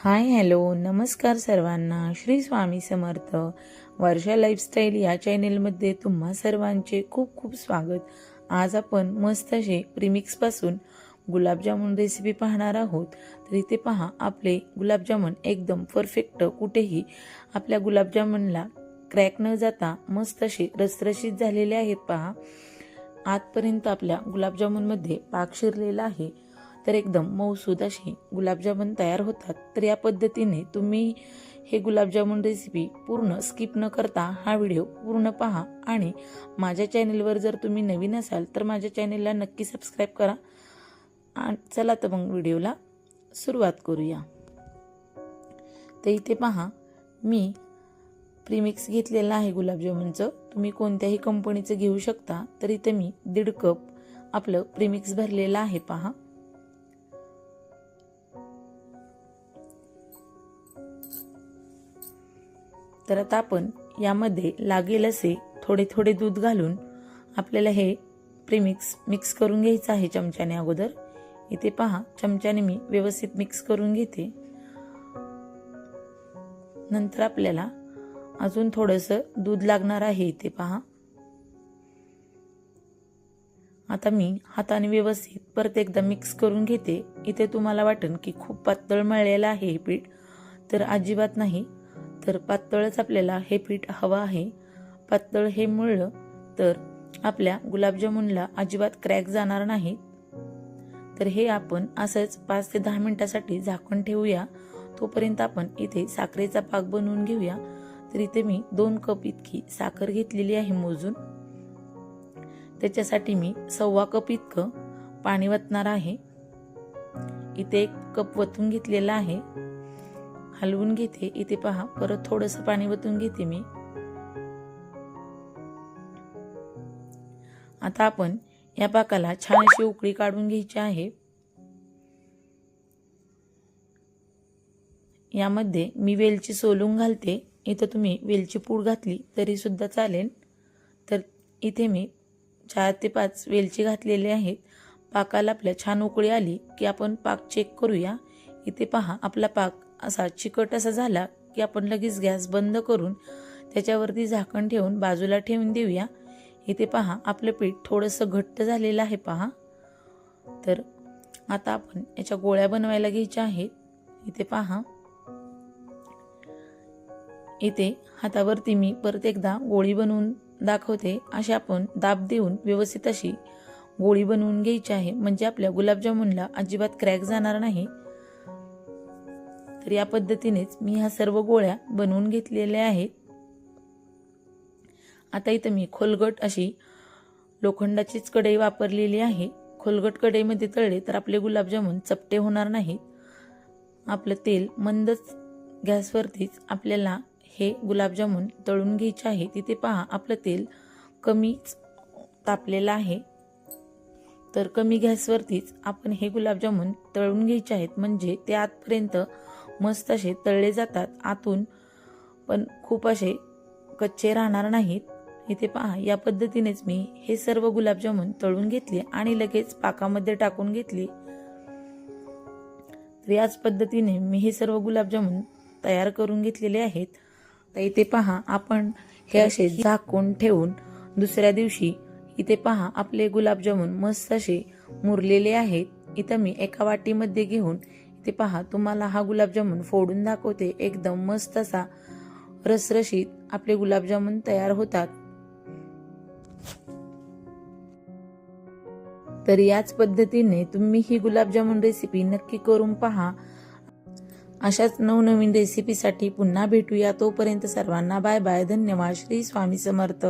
Hi hello नमस्कार सर्वांना. श्री स्वामी समर्थ. वर्षा lifestyle या चॅनेलमध्ये तुम्हा सर्वांचे खूप खूप स्वागत. आज आपण मस्त असे प्रीमिक्सपासून गुलाबजामुन रेसिपी पाहणार आहोत. तर इथे पहा आपले गुलाबजामुन एकदम परफेक्ट कुठेही आपल्या गुलाबजामुनला क्रॅक न जाता मस्त असे रसरशीत झालेले आहेत पहा. आजपर्यंत आपल्या गुलाबजामुनमध्ये पाक शिरलेला आहे. तर एकदम मऊसूद असे गुलाबजामुन तयार होतात. तर या पद्धतीने तुम्ही हे गुलाबजामुन रेसिपी पूर्ण स्किप न करता हा व्हिडिओ पूर्ण पहा आणि माझ्या चॅनेलवर जर तुम्ही नवीन असाल तर माझ्या चॅनेलला नक्की सबस्क्राईब करा. आणि चला तर मग व्हिडिओला सुरुवात करूया. तर इथे पहा मी प्रीमिक्स घेतलेलं आहे गुलाबजामुनचं. तुम्ही कोणत्याही कंपनीचं घेऊ शकता. तर इथे मी दीड कप आपलं प्रीमिक्स भरलेलं आहे पहा. तर आता आपण यामध्ये लागेल असे थोडे थोडे दूध घालून आपल्याला हे प्रीमिक्स मिक्स करून घ्यायचं आहे चमच्याने अगोदर. इथे पहा चमच्याने मी व्यवस्थित मिक्स करून घेते. नंतर आपल्याला अजून थोडंसं दूध लागणार आहे इथे पहा. आता मी हाताने व्यवस्थित परत एकदा मिक्स करून घेते. इथे तुम्हाला वाटन की खूप पातळ मळलेलं आहे हे पीठ. तर अजिबात नाही. तर पातळच आपल्याला हे पीठ हवं आहे. पातळ हे मळलं तर आपल्या गुलाबजामुनला अजिबात क्रॅक जाणार नाही. तर हे आपण असंच पाच ते दहा मिनिटासाठी झाकण ठेवूया. तोपर्यंत आपण इथे साखरेचा पाक बनवून घेऊया. तर इथे मी दोन कप इतकी साखर घेतलेली आहे मोजून. त्याच्यासाठी मी सव्वा कप इतकं पाणी वतणार आहे. इथे एक कप वतून घेतलेला आहे. हलवून घेते. इथे पहा परत थोडंसं पाणी वतून घेते मी. आता आपण या पाकाला छान अशी उकळी काढून घ्यायची आहे. यामध्ये मी वेलची सोलून घालते. इथं तुम्ही वेलची पूड घातली तरी सुद्धा चालेल. तर इथे मी चार ते पाच वेलची घातलेले आहेत. पाकाला आपल्या छान उकळी आली की आपण पाक चेक करूया. इथे पहा आपला पाक असा चिकट असा झाला की आपण लगेच गॅस बंद करून त्याच्यावरती झाकण ठेवून बाजूला ठेवून देऊया. इथे पहा आपलं पीठ थोडंसं घट्ट झालेलं आहे पहा. तर आता आपण याच्या गोळ्या बनवायला घ्यायच्या आहेत. इथे पहा. इथे हातावरती मी परत एकदा गोळी बनवून दाखवते. अशी आपण दाब देऊन व्यवस्थित अशी गोळी बनवून घ्यायची आहे. म्हणजे आपल्या गुलाबजामुनला अजिबात क्रॅक जाणार नाही. तर या पद्धतीनेच मी ह्या सर्व गोळ्या बनवून घेतलेल्या आहेत. आता इथं मी खोलगट अशी लोखंडाचीच कढई वापरलेली आहे. खोलगट कढईमध्ये तळले तर आपले गुलाबजामुन चपटे होणार नाहीत. आपलं तेल मंदच गॅसवरतीच आपल्याला हे गुलाबजामुन तळून घ्यायचे आहे. तिथे पहा आपलं तेल कमीच तापलेलं आहे. तर कमी गॅसवरतीच आपण हे गुलाबजामुन तळून घ्यायचे आहेत. म्हणजे ते आतपर्यंत मस्त असे तळले जातात आतून पण खूप असे कच्चे राहणार नाहीत. इथे पहा या पद्धतीनेच मी हे सर्व गुलाबजामुन तळून घेतले आणि लगेच पाकामध्ये टाकून घेतले. तर याच पद्धतीने मी हे सर्व गुलाबजामुन तयार करून घेतलेले आहेत. तर इथे पहा आपण हे असे झाकून ठेवून दुसऱ्या दिवशी इथे पहा आपले गुलाबजामुन मस्त असे मुरलेले आहेत. इथं मी एका वाटीमध्ये घेऊन इथे पहा. तुम्हाला हा गुलाबजामुन फोडून दाखवते. एकदम मस्त असा रसरशीत आपले गुलाबजामुन तयार होतात. तर याच पद्धतीने तुम्ही ही गुलाबजामुन रेसिपी नक्की करून पहा. अशाच नवनवीन रेसिपीसाठी पुन्हा भेटूया. तोपर्यंत सर्वांना बाय बाय. धन्यवाद. श्री स्वामी समर्थ.